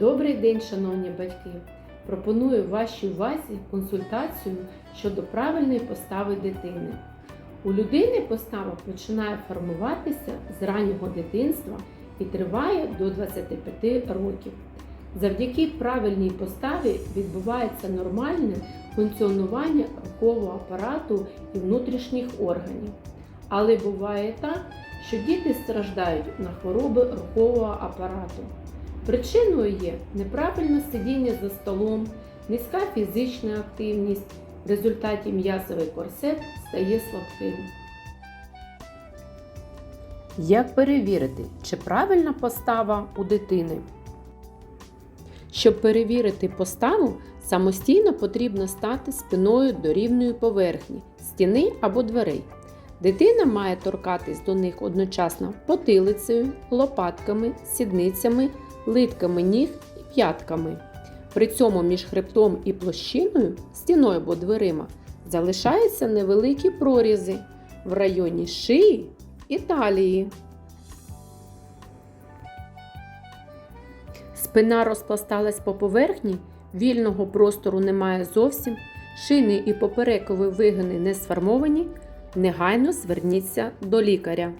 Добрий день, шановні батьки! Пропоную вашій увазі консультацію щодо правильної постави дитини. У людини постава починає формуватися з раннього дитинства і триває до 25 років. Завдяки правильній поставі відбувається нормальне функціонування рухового апарату і внутрішніх органів. Але буває так, що діти страждають на хвороби рухового апарату. Причиною є неправильне сидіння за столом, низька фізична активність, в результаті м'язовий корсет стає слабким. Як перевірити, чи правильна постава у дитини? Щоб перевірити поставу, самостійно потрібно стати спиною до рівної поверхні, стіни або дверей. Дитина має торкатись до них одночасно потилицею, лопатками, сідницями, литками ніг і п'ятками. При цьому між хребтом і площиною, стіною або дверима, залишаються невеликі прорізи в районі шиї і талії. Спина розпласталась по поверхні, вільного простору немає зовсім, шийний і поперекові вигини не сформовані, негайно зверніться до лікаря.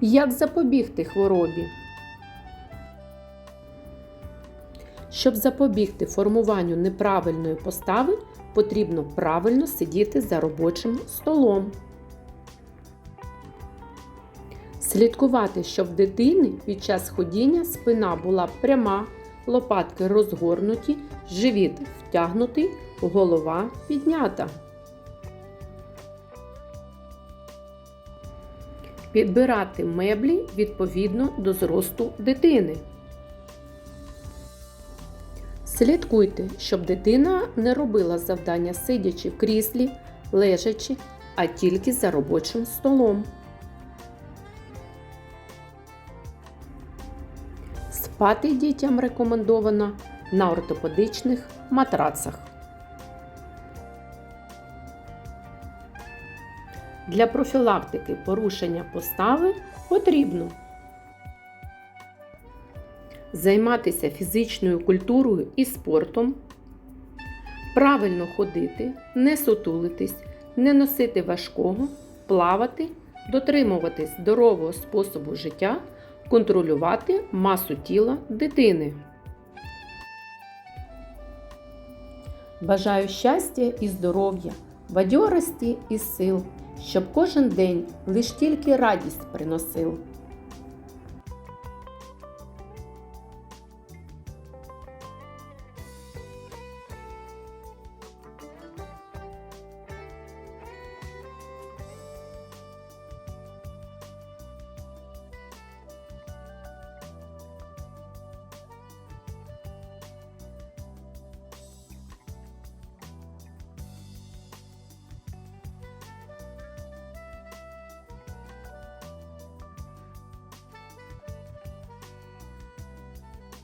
Як запобігти хворобі? Щоб запобігти формуванню неправильної постави, потрібно правильно сидіти за робочим столом. Слідкувати, щоб в дитини під час ходіння спина була пряма, лопатки розгорнуті, живіт втягнутий, голова піднята. Підбирати меблі відповідно до зросту дитини. Слідкуйте, щоб дитина не робила завдання сидячи в кріслі, лежачи, а тільки за робочим столом. Спати дітям рекомендовано на ортопедичних матрацах. Для профілактики порушення постави потрібно займатися фізичною культурою і спортом, правильно ходити, не сутулитись, не носити важкого, плавати, дотримуватись здорового способу життя, контролювати масу тіла дитини. Бажаю щастя і здоров'я, бадьорості і сил, щоб кожен день лиш тільки радість приносив.